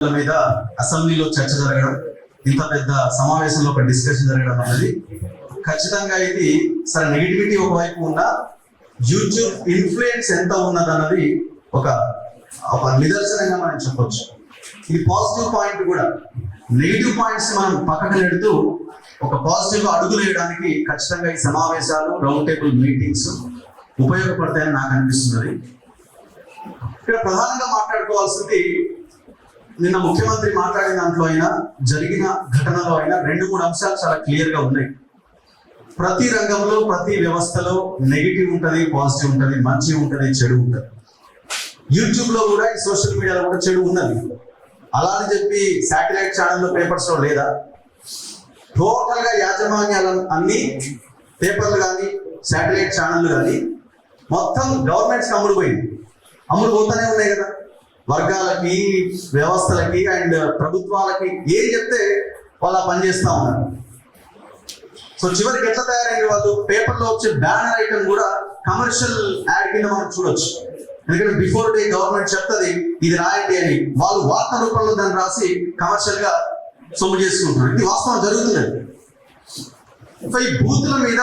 మీద అసెంబ్లీలో చర్చ జరగడం ఇంత పెద్ద సమావేశంలో ఒక డిస్కషన్ జరగడం అనేది ఖచ్చితంగా ఇది సరే నెగిటివిటీ ఒకవైపు ఉన్న యూట్యూబ్ ఇన్ఫ్లుయెన్స్ ఎంత ఉన్నదన్నది ఒక ఒక నిదర్శనంగా మనం చెప్పొచ్చు. ఇది పాజిటివ్ పాయింట్ కూడా. నెగిటివ్ పాయింట్స్ మనం పక్కన పెడుతూ ఒక పాజిటివ్ అడుగులు వేయడానికి ఖచ్చితంగా ఈ సమావేశాలు రౌండ్ టేబుల్ మీటింగ్స్ ఉపయోగపడతాయని నాకు అనిపిస్తున్నది. ఇక్కడ ప్రధానంగా మాట్లాడుకోవాల్సింది నిన్న ముఖ్యమంత్రి మాట్లాడిన దాంట్లో అయినా జరిగిన ఘటనలో అయినా రెండు మూడు అంశాలు చాలా క్లియర్గా ఉన్నాయి. ప్రతి రంగంలో ప్రతి వ్యవస్థలో నెగిటివ్ ఉంటుంది పాజిటివ్ ఉంటుంది మంచి ఉంటుంది చెడు ఉంటుంది. యూట్యూబ్లో కూడా ఈ సోషల్ మీడియాలో కూడా చెడు ఉన్నది. అలా అని చెప్పి శాటిలైట్ ఛానల్లో పేపర్స్లో లేదా? టోటల్గా యాజమాన్యాలు అన్ని పేపర్లు కానీ శాటిలైట్ ఛానళ్ళు కానీ మొత్తం గవర్నమెంట్స్ అమ్ముడు పోయింది. అమ్ముడు పోతానే ఉన్నాయి కదా. వర్గాలకి వ్యవస్థలకి అండ్ ప్రభుత్వాలకి ఏం చెప్తే వాళ్ళు ఆ పని చేస్తా ఉన్నారు. సో చివరికి ఎట్లా తయారయ్యే వాళ్ళు? పేపర్లో వచ్చే బ్యానర్ ఐటమ్ కూడా కమర్షియల్ యాడ్ కింద మనం చూడొచ్చు. ఎందుకంటే బిఫోర్ డే గవర్నమెంట్ చెప్తుంది ఇది రాయండి అని. వాళ్ళు వార్త రూపంలో దాన్ని రాసి కమర్షియల్గా సొమ్ము చేసుకుంటున్నారు. ఇది వాస్తవం జరుగుతుంది. సో ఈ బూతుల మీద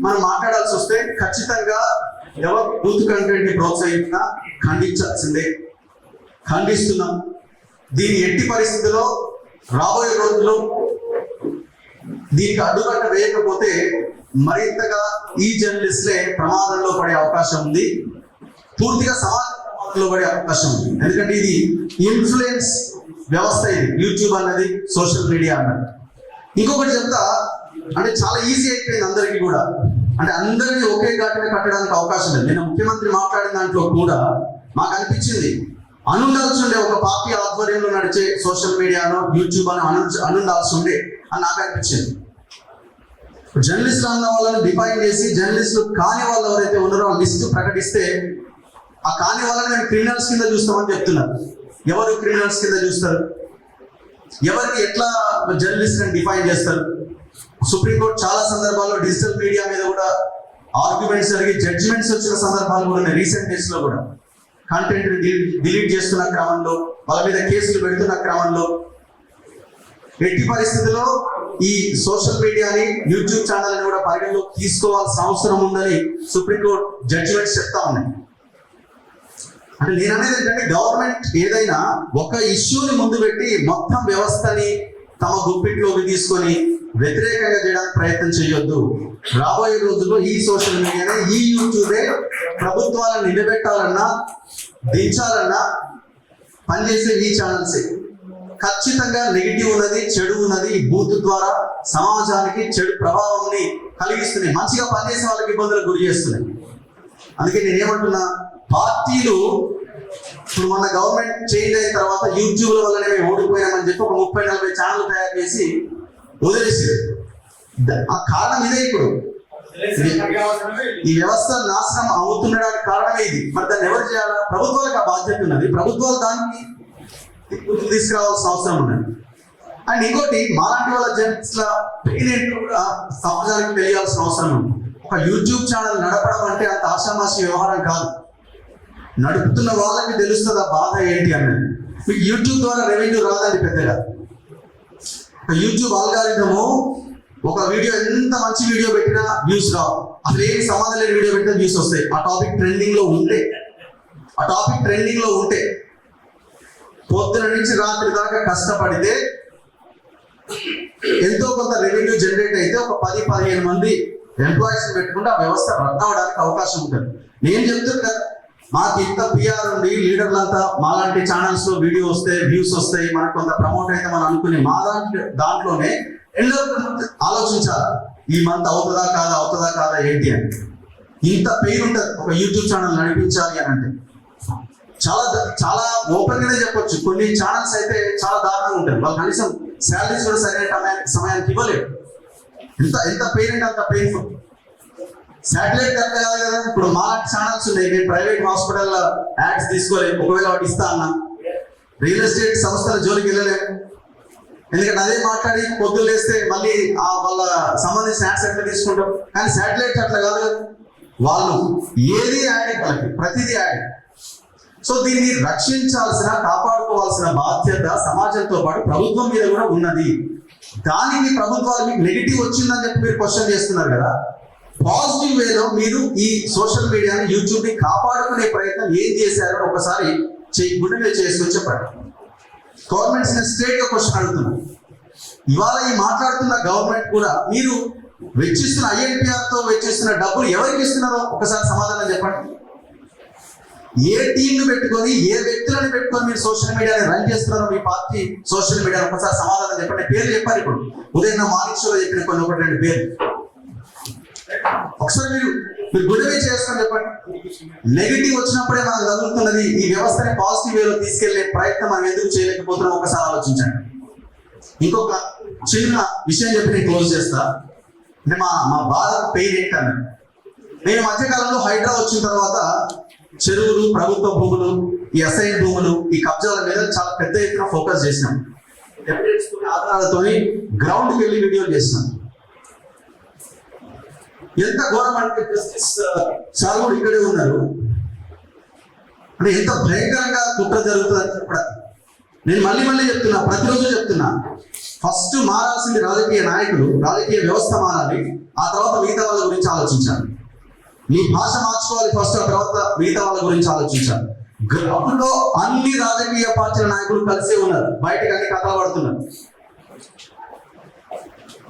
మనం మాట్లాడాల్సి వస్తే ఖచ్చితంగా ఎవరు బూత్ కంటెంట్ని ప్రోత్సహించినా ఖండించాల్సిందే. ఖండిస్తున్నాం. దీని ఎట్టి పరిస్థితుల్లో రాబోయే రోజుల్లో దీనికి అడ్డుకట్ట వేయకపోతే మరింతగా ఈ జర్నలిస్ట్లే ప్రమాదంలో పడే అవకాశం ఉంది. పూర్తిగా సమాజ ప్రమాదంలో పడే అవకాశం ఉంది. ఎందుకంటే ఇది ఇన్ఫ్లుయెన్స్ వ్యవస్థ ఇది. యూట్యూబ్ అన్నది సోషల్ మీడియా అన్నది. ఇంకొకటి చెప్తా అంటే చాలా ఈజీ అయిపోయింది అందరికీ కూడా. అంటే అందరినీ ఒకే ఘాటున కట్టడానికి అవకాశం లేదు. నిన్న ముఖ్యమంత్రి మాట్లాడిన దాంట్లో కూడా మాకు అనిపించింది. అనుండాల్సిండే ఒక పార్టీ ఆధ్వర్యంలో నడిచే సోషల్ మీడియాలో యూట్యూబ్ అని అను అనుండాల్సిండే అని నాకు అనిపించింది. జర్నలిస్ట్ అన్న వాళ్ళని డిఫైన్ చేసి జర్నలిస్టులు కాని వాళ్ళు ఎవరైతే ఉన్నారో ఆ లిస్ట్ ప్రకటిస్తే ఆ కాని వాళ్ళని మేము క్రిమినల్స్ కింద చూస్తామని చెప్తున్నారు. ఎవరు క్రిమినల్స్ కింద చూస్తారు? ఎవరికి ఎట్లా జర్నలిస్ట్ డిఫైన్ చేస్తారు? సుప్రీంకోర్టు చాలా సందర్భాల్లో డిజిటల్ మీడియా మీద కూడా ఆర్గ్యుమెంట్స్ జరిగి జడ్జిమెంట్స్ వచ్చిన సందర్భాలు కూడా ఉన్నాయి రీసెంట్ డేస్లో కూడా కంటెంట్ డిలీట్ చేస్తున్న క్రమంలో వాళ్ళ మీద కేసులు పెడుతున్న క్రమంలో. ఎట్టి పరిస్థితుల్లో ఈ సోషల్ మీడియాని యూట్యూబ్ ఛానల్ని కూడా పరిగణలోకి తీసుకోవాల్సిన అవసరం ఉందని సుప్రీంకోర్టు జడ్జిమెంట్స్ చెప్తా ఉన్నాయి. అంటే నేను అనేది ఏంటంటే గవర్నమెంట్ ఏదైనా ఒక ఇష్యూని ముందు పెట్టి మొత్తం వ్యవస్థని తమ గుప్పిట్లోకి తీసుకొని వ్యతిరేకంగా చేయడానికి ప్రయత్నం చేయొద్దు. రాబోయే రోజుల్లో ఈ సోషల్ మీడియానే ఈ యూట్యూబే ప్రభుత్వాలను నిలబెట్టాలన్నా దించాలన్నా పనిచేసే ఈ ఛానల్సే. ఖచ్చితంగా నెగిటివ్ ఉన్నది చెడు ఉన్నది బూత్ ద్వారా సమాజానికి చెడు ప్రభావంని కలిగిస్తున్నాయి. మంచిగా పనిచేసే వాళ్ళకి ఇబ్బందులకు గురి చేస్తున్నాయి. అందుకే నేనేమంటున్నా పార్టీలు ఇప్పుడు మన గవర్నమెంట్ చేంజ్ అయిన తర్వాత యూట్యూబ్ల వల్లనే మేము ఓడిపోయామని చెప్పి ఒక ముప్పై నలభై ఛానల్ తయారు చేసి వదిలేసారు ఆ కారణం ఇదే ఇప్పుడు. ఈ వ్యవస్థ నాశనం అవుతుండడానికి కారణమే ఇది. మరి దాన్ని ఎవరు చేయాలా? ప్రభుత్వాలకు ఆ బాధ్యత ఉన్నది. ప్రభుత్వాలు దానికి తీసుకురావాల్సిన అవసరం ఉన్నది. అండ్ ఇంకోటి మాలాంటి వాళ్ళ జెంట్స్ పెయిన్ కూడా సమాజానికి తెలియాల్సిన అవసరం ఉంది. ఒక యూట్యూబ్ ఛానల్ నడపడం అంటే అంత ఆషామాషి వ్యవహారం కాదు. నడుపుతున్న వాళ్ళకి తెలుస్తుంది ఆ బాధ ఏంటి అన్నది? మీకు యూట్యూబ్ ద్వారా రెవెన్యూ రాదండి పెద్దగా. యూట్యూబ్ ఆల్గారిథము ఒక వీడియో ఎంత మంచి వీడియో పెట్టినా వ్యూస్ రావు. అసలు ఏం సమాధానం లేని వీడియో పెట్టినా వ్యూస్ వస్తాయి. ఆ టాపిక్ ట్రెండింగ్లో ఉంటే. ఆ టాపిక్ ట్రెండింగ్లో ఉంటే. పొద్దున నుంచి రాత్రి దాకా కష్టపడితే ఎంతో కొంత రెవెన్యూ జనరేట్ అయితే ఒక పది పదిహేను మంది ఎంప్లాయీస్ పెట్టుకుంటే ఆ వ్యవస్థ రన్ అవడానికి అవకాశం ఉంటుంది. నేను చెప్తున్నా మాకు ఇంత పిఆర్ ఉంది లీడర్లంతా మాలాంటి ఛానల్స్లో వీడియో వస్తే వ్యూస్ వస్తాయి మనకు కొంత ప్రమోట్ అయితే మనం అనుకుని మా దాంట్లో దాంట్లోనే ఎల్లరూ ఆలోచించాలి. ఈ మంత్ అవుతుందా కాదా అవుతుందా కాదా ఏంటి అని. ఇంత పెయిన్ ఉంటుంది ఒక యూట్యూబ్ ఛానల్ నడిపించాలి అని అంటే. చాలా చాలా ఓపెన్ గానే చెప్పొచ్చు. కొన్ని ఛానల్స్ అయితే చాలా దారుణంగా ఉంటాయి. వాళ్ళు కనీసం శాలరీస్ కూడా సరైన సమయానికి ఇవ్వలేరు. ఎంత ఎంత పెయిన్ అంటే అంత పెయిన్ఫుల్ శాటిలైట్ కరెక్ట్ కాదు కదా ఇప్పుడు మా ఛానల్స్ ఉన్నాయి. మేము ప్రైవేట్ హాస్పిటల్ యాడ్స్ తీసుకోలేము. ఒకవేళ వాటి ఇస్తా అన్నా. రియల్ ఎస్టేట్ సంస్థల జోలికి వెళ్ళలేము ఎందుకంటే అదే మాట్లాడి పొద్దులు లేస్తే మళ్ళీ ఆ వాళ్ళ సంబంధించిన యాడ్స్ ఎట్లా తీసుకుంటాం? కానీ శాటిలైట్ అట్లా కాదు. కదా వాళ్ళు ఏది యాడ్ వాళ్ళకి? ప్రతిదీ యాడ్ సో దీన్ని రక్షించాల్సిన కాపాడుకోవాల్సిన బాధ్యత సమాజంతో పాటు ప్రభుత్వం మీద కూడా ఉన్నది. దానికి ప్రభుత్వాలు మీకు నెగిటివ్ వచ్చిందని చెప్పి మీరు క్వశ్చన్ చేస్తున్నారు కదా. పాజిటివ్ వేలో మీరు ఈ సోషల్ మీడియాని యూట్యూబ్ని కాపాడుకునే ప్రయత్నం ఏం చేశారో ఒకసారి చేయి గుండె చేసుకొని చెప్పండి. గవర్నమెంట్స్ స్ట్రేట్గా క్వశ్చన్ అడుగుతున్నాను ఇవాళ ఈ మాట్లాడుతున్న గవర్నమెంట్ కూడా మీరు వెచ్చిస్తున్న ఐఎన్పిఆర్తో వెచ్చిస్తున్న డబ్బులు ఎవరికి ఇస్తున్నారో ఒకసారి సమాధానం చెప్పండి. ఏ టీంను పెట్టుకొని ఏ వ్యక్తులను పెట్టుకొని మీరు సోషల్ మీడియాని రన్ చేస్తున్నారో మీ పార్టీ సోషల్ మీడియా ఒకసారి సమాధానం చెప్పండి. పేర్లు చెప్పారు ఇప్పుడు. ఉదయం నా మార్నింగ్ షోలో చెప్పిన కొన్ని ఒకటి రెండు పేర్లు. ఒకసారి మీరు మీరు గుడివే చేసుకొని చెప్పండి. నెగిటివ్ వచ్చినప్పుడే మనకు తగులుతున్నది ఈ వ్యవస్థని పాజిటివ్ వేలో తీసుకెళ్ళే ప్రయత్నం మనం ఎందుకు చేయలేకపోతున్నాం ఒకసారి ఆలోచించండి. ఇంకొక చిన్న విషయం చెప్పి నేను క్లోజ్ చేస్తా. అంటే మా మా బాధ పెయిన్ ఏంటన్నాడు నేను మధ్యకాలంలో హైడ్రా వచ్చిన తర్వాత చెరువులు ప్రభుత్వ భూములు ఈ అసైన్ భూములు ఈ కబ్జాల మీద చాలా పెద్ద ఎత్తున ఫోకస్ చేసినాం. ఎవిడెన్స్ ఆధారాలతో గ్రౌండ్కి వెళ్ళి వీడియోలు చేసినాం. ఎంత ఘోరం అంటే జస్టిస్ uh, సార్ ఇక్కడే ఉన్నారు. అంటే ఎంత భయంకరంగా కుట్ర జరుగుతుందని చెప్పడానికి నేను మళ్ళీ మళ్ళీ చెప్తున్నా ప్రతిరోజు చెప్తున్నా. ఫస్ట్ మారాల్సింది రాజకీయ నాయకులు రాజకీయ వ్యవస్థ మారాలి ఆ తర్వాత మిగతా వాళ్ళ గురించి ఆలోచించాలి. నీ భాష మార్చుకోవాలి ఫస్ట్ ఆ తర్వాత మిగతా వాళ్ళ గురించి ఆలోచించాలి. గ్రౌండ్లో అన్ని రాజకీయ పార్టీల నాయకులు కలిసే ఉన్నారు. బయటకు అన్ని కథలు పడుతున్నారు.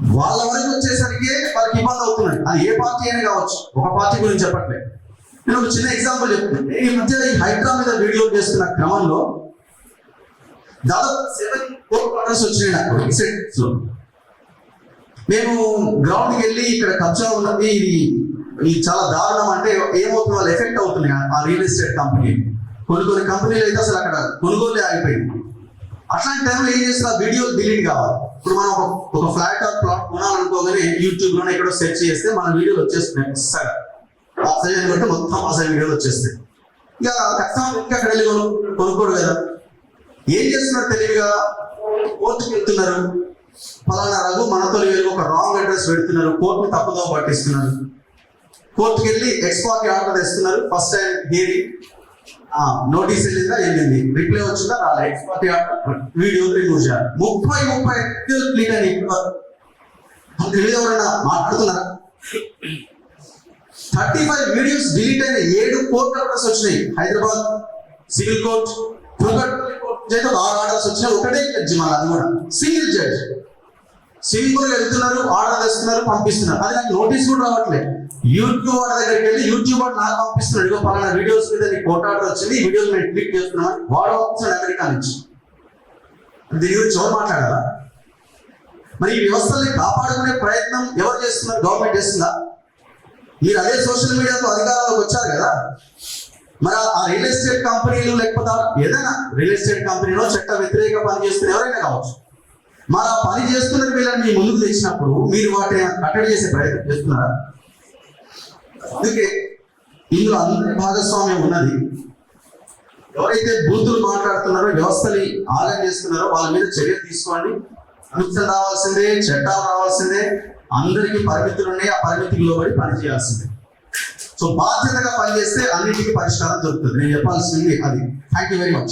వాళ్ళ వరకు వచ్చేసరికి వాళ్ళకి ఇబ్బంది అవుతున్నాయి అది ఏ పార్టీ అయినా కావచ్చు. ఒక పార్టీ గురించి చెప్పట్లేదు నేను ఒక చిన్న ఎగ్జాంపుల్ చెప్తున్నాను ఈ మధ్య ఈ హైడ్రా మీద వీడియో చేస్తున్న క్రమంలో దాదాపు సెవెన్ కోర్ట్ ఆర్డర్స్ వచ్చినాయి నాకు రీసెంట్లో. మేము గ్రౌండ్కి వెళ్ళి ఇక్కడ కబ్జా ఉన్నది ఇది ఇది చాలా దారుణం అంటే ఏమవుతుంది? వాళ్ళు ఎఫెక్ట్ అవుతున్నాయి ఆ- రియల్ ఎస్టేట్ కంపెనీ కొన్ని కొన్ని కంపెనీలు అయితే అసలు అక్కడ కొనుగోలు ఆగిపోయింది. అట్లాంటి టైంలో ఏం చేస్తారు? ఆ వీడియోలు డిలీట్ కావాలి. ఇప్పుడు మనం ఒక ఒక ఫ్లాట్ ఆర్ ప్లాట్ కొనాలనుకోగానే యూట్యూబ్లోనే ఎక్కడో సెర్చ్ చేస్తే మన వీడియోలు వచ్చేస్తున్నాయి వస్తాయి ఆ బట్టి మొత్తం ఆ వీడియోలు వచ్చేస్తాయి ఇక కష్టం ఇంకా అక్కడ వెళ్ళి కొనుక్కోడు కదా. ఏం చేస్తున్నారు తెలివిగా? కోర్టుకి వెళ్తున్నారు. ఫలానా రఘు మనతో వెళ్ళి ఒక రాంగ్ అడ్రస్ పెడుతున్నారు. కోర్టుని తప్పుదో పట్టిస్తున్నారు. కోర్టుకి వెళ్ళి ఎక్స్పార్ట్ ఆర్డర్ తెస్తున్నారు ఫస్ట్ టైం హేరింగ్ నోటీస్ వెళ్ళిందా వెళ్ళింది రిప్లై వచ్చిందా? రాలే. వీడియో రిమూవ్ చేయాలి. ముప్పై ముప్పై వీడియోలు క్లీన్ అని. తెలియదు ఎవరైనా మాట్లాడుతున్నారా? థర్టీ ఫైవ్ వీడియోస్ డిలీట్ అయిన ఏడు కోర్టు ఆర్డర్స్ వచ్చినాయి. Hyderabad civil court Kukatpally court చేత ఆరు ఆర్డర్స్ వచ్చినాయి. ఒకటే జడ్జి మన అది కూడా. సింగిల్ జడ్జ్ సింగిల్ వెళ్తున్నారు ఆర్డర్ తెస్తున్నారు పంపిస్తున్నారు. అది నాకు నోటీస్ కూడా రావట్లేదు. యూట్యూబ్ దగ్గరికి వెళ్ళి యూట్యూబ్ నాకు పంపిస్తున్నాడు. ఇగో పలానా వీడియోస్ మీద నీకు కొట్టాడు వచ్చి వచ్చింది. ఈ వీడియోస్ నేను క్లిక్ చేస్తున్నా వాడు పంపిస్తున్నాడు అమెరికా నుంచి. దీని గురించి ఎవరు మాట్లాడారా మరి ఈ వ్యవస్థల్ని కాపాడుకునే ప్రయత్నం ఎవరు చేస్తున్నారు? గవర్నమెంట్ చేస్తుందా? మీరు అదే సోషల్ మీడియాతో అధికారంలోకి వచ్చారు కదా. మరి ఆ- రియల్ ఎస్టేట్ కంపెనీలు లేకపోతే ఏదైనా రియల్ ఎస్టేట్ కంపెనీలో చట్ట వ్యతిరేక పని చేస్తున్న ఎవరైనా కావచ్చు. మరి ఆ పని చేస్తున్న వీళ్ళని మీ ముందుకు తెచ్చినప్పుడు మీరు వాటిని కట్టడి చేసే ప్రయత్నం చేస్తున్నారా? అందుకే ఇందులో అందరి భాగస్వామ్యం ఉన్నది. ఎవరైతే బూతులు మాట్లాడుతున్నారో వ్యవస్థని ఆగం చేస్తున్నారో వాళ్ళ మీద చర్యలు తీసుకోండి. అనుమతులు రావాల్సిందే చట్టాలు రావాల్సిందే. అందరికీ పరిమితులు ఉన్నాయి ఆ పరిమితికి లోబడి పనిచేయాల్సిందే. సో బాధ్యతగా పనిచేస్తే అన్నిటికీ పరిష్కారం దొరుకుతుంది. నేను చెప్పాల్సింది అది. Thank you very much